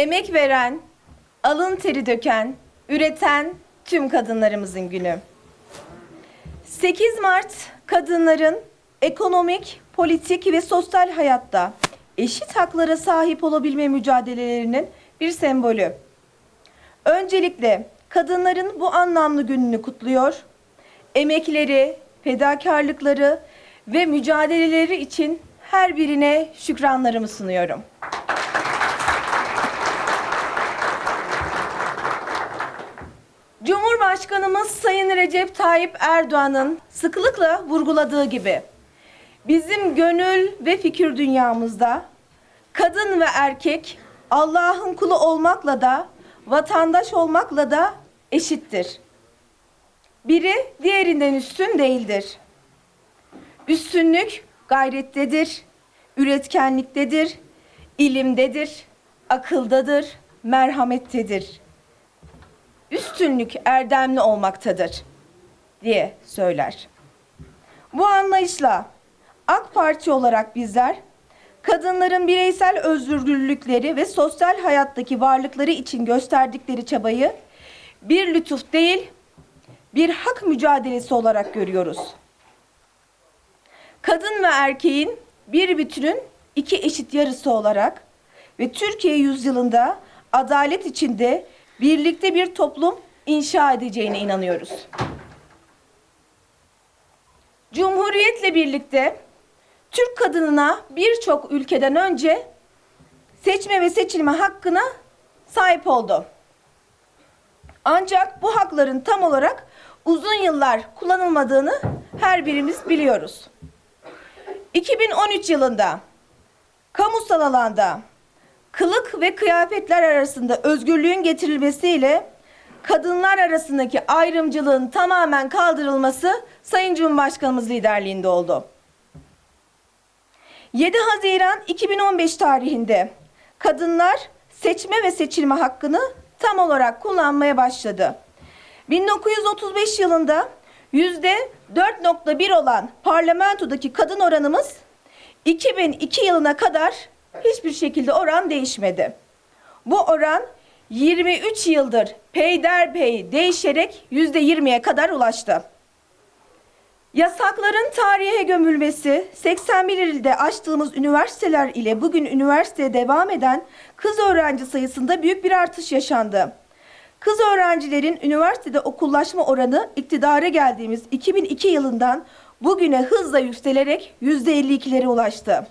Emek veren, alın teri döken, üreten tüm kadınlarımızın günü. 8 Mart kadınların ekonomik, politik ve sosyal hayatta eşit haklara sahip olabilme mücadelelerinin bir sembolü. Öncelikle kadınların bu anlamlı gününü kutluyor. Emekleri, fedakarlıkları ve mücadeleleri için her birine şükranlarımı sunuyorum. Cumhurbaşkanımız Sayın Recep Tayyip Erdoğan'ın sıklıkla vurguladığı gibi bizim gönül ve fikir dünyamızda kadın ve erkek Allah'ın kulu olmakla da vatandaş olmakla da eşittir. Biri diğerinden üstün değildir. Üstünlük gayrettedir, üretkenliktedir, ilimdedir, akıldadır, merhamettedir. Üstünlük erdemli olmaktadır diye söyler. Bu anlayışla AK Parti olarak bizler kadınların bireysel özgürlükleri ve sosyal hayattaki varlıkları için gösterdikleri çabayı bir lütuf değil, bir hak mücadelesi olarak görüyoruz. Kadın ve erkeğin bir bütünün iki eşit yarısı olarak ve Türkiye yüzyılında adalet içinde birlikte bir toplum inşa edeceğine inanıyoruz. Cumhuriyetle birlikte Türk kadınına birçok ülkeden önce seçme ve seçilme hakkına sahip oldu. Ancak bu hakların tam olarak uzun yıllar kullanılmadığını her birimiz biliyoruz. 2013 yılında kamusal alanda kılık ve kıyafetler arasında özgürlüğün getirilmesiyle kadınlar arasındaki ayrımcılığın tamamen kaldırılması Sayın Cumhurbaşkanımız liderliğinde oldu. 7 Haziran 2015 tarihinde kadınlar seçme ve seçilme hakkını tam olarak kullanmaya başladı. 1935 yılında yüzde 4.1 olan parlamentodaki kadın oranımız 2002 yılına kadar hiçbir şekilde oran değişmedi. Bu oran 23 yıldır peyderpey değişerek %20'ye kadar ulaştı. Yasakların tarihe gömülmesi, 81 ilde açtığımız üniversiteler ile bugün üniversiteye devam eden kız öğrenci sayısında büyük bir artış yaşandı. Kız öğrencilerin üniversitede okullaşma oranı iktidara geldiğimiz 2002 yılından bugüne hızla yükselerek %52'lere ulaştı.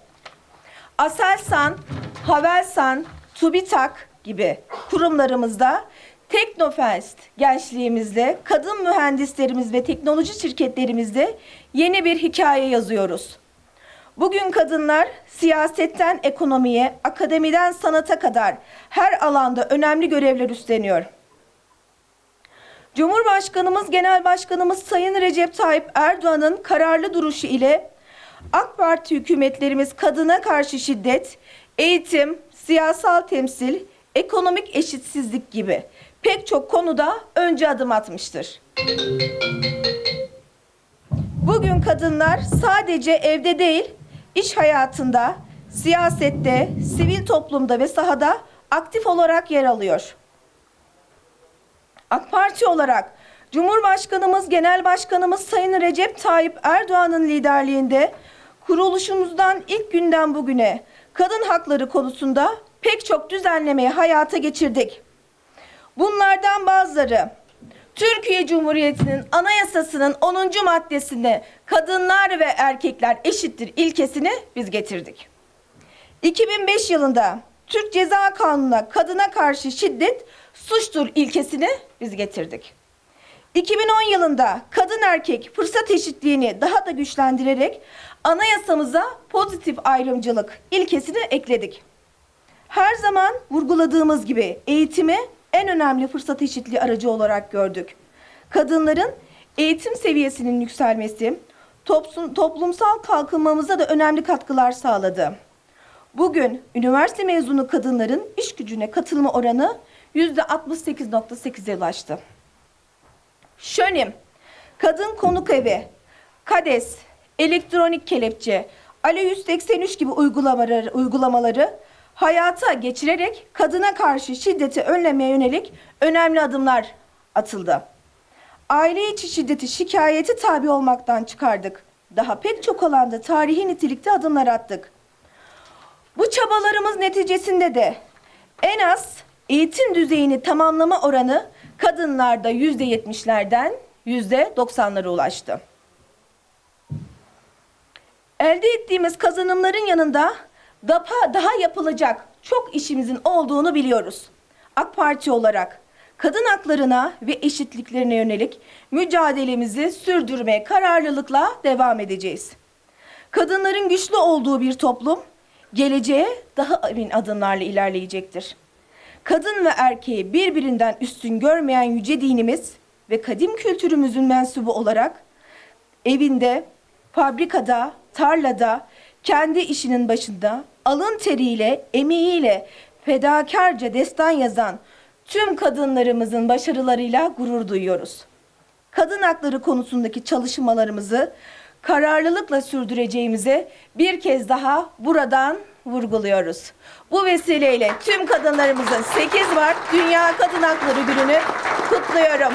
Aselsan, Havelsan, TÜBİTAK gibi kurumlarımızda Teknofest gençliğimizde, kadın mühendislerimiz ve teknoloji şirketlerimizde yeni bir hikaye yazıyoruz. Bugün kadınlar siyasetten ekonomiye, akademiden sanata kadar her alanda önemli görevler üstleniyor. Cumhurbaşkanımız, Genel Başkanımız Sayın Recep Tayyip Erdoğan'ın kararlı duruşu ile AK Parti hükümetlerimiz kadına karşı şiddet, eğitim, siyasal temsil, ekonomik eşitsizlik gibi pek çok konuda önce adım atmıştır. Bugün kadınlar sadece evde değil, iş hayatında, siyasette, sivil toplumda ve sahada aktif olarak yer alıyor. AK Parti olarak Cumhurbaşkanımız, Genel Başkanımız Sayın Recep Tayyip Erdoğan'ın liderliğinde kuruluşumuzdan ilk günden bugüne kadın hakları konusunda pek çok düzenlemeyi hayata geçirdik. Bunlardan bazıları Türkiye Cumhuriyeti'nin anayasasının 10. maddesinde kadınlar ve erkekler eşittir ilkesini biz getirdik. 2005 yılında Türk Ceza Kanunu'na kadına karşı şiddet suçtur ilkesini biz getirdik. 2010 yılında kadın erkek fırsat eşitliğini daha da güçlendirerek anayasamıza pozitif ayrımcılık ilkesini ekledik. Her zaman vurguladığımız gibi eğitimi en önemli fırsat eşitliği aracı olarak gördük. Kadınların eğitim seviyesinin yükselmesi toplum- toplumsal kalkınmamıza da önemli katkılar sağladı. Bugün üniversite mezunu kadınların iş gücüne katılma oranı %68.8'e ulaştı. Şönim, kadın konuk evi, KADES, elektronik kelepçe, ALE 183 gibi uygulamaları, uygulamaları hayata geçirerek kadına karşı şiddeti önlemeye yönelik önemli adımlar atıldı. Aile içi şiddeti şikayeti tabi olmaktan çıkardık. Daha pek çok alanda tarihi nitelikte adımlar attık. Bu çabalarımız neticesinde de en az eğitim düzeyini tamamlama oranı kadınlarda yüzde yetmişlerden yüzde doksanlara ulaştı. Elde ettiğimiz kazanımların yanında daha, daha yapılacak çok işimizin olduğunu biliyoruz. AK Parti olarak kadın haklarına ve eşitliklerine yönelik mücadelemizi sürdürmeye kararlılıkla devam edeceğiz. Kadınların güçlü olduğu bir toplum geleceğe daha emin adımlarla ilerleyecektir. Kadın ve erkeği birbirinden üstün görmeyen yüce dinimiz ve kadim kültürümüzün mensubu olarak evinde, fabrikada, tarlada, kendi işinin başında alın teriyle, emeğiyle fedakarca destan yazan tüm kadınlarımızın başarılarıyla gurur duyuyoruz. Kadın hakları konusundaki çalışmalarımızı kararlılıkla sürdüreceğimize bir kez daha buradan vurguluyoruz. Bu vesileyle tüm kadınlarımızın 8 Mart Dünya Kadın Hakları Günü'nü kutluyorum.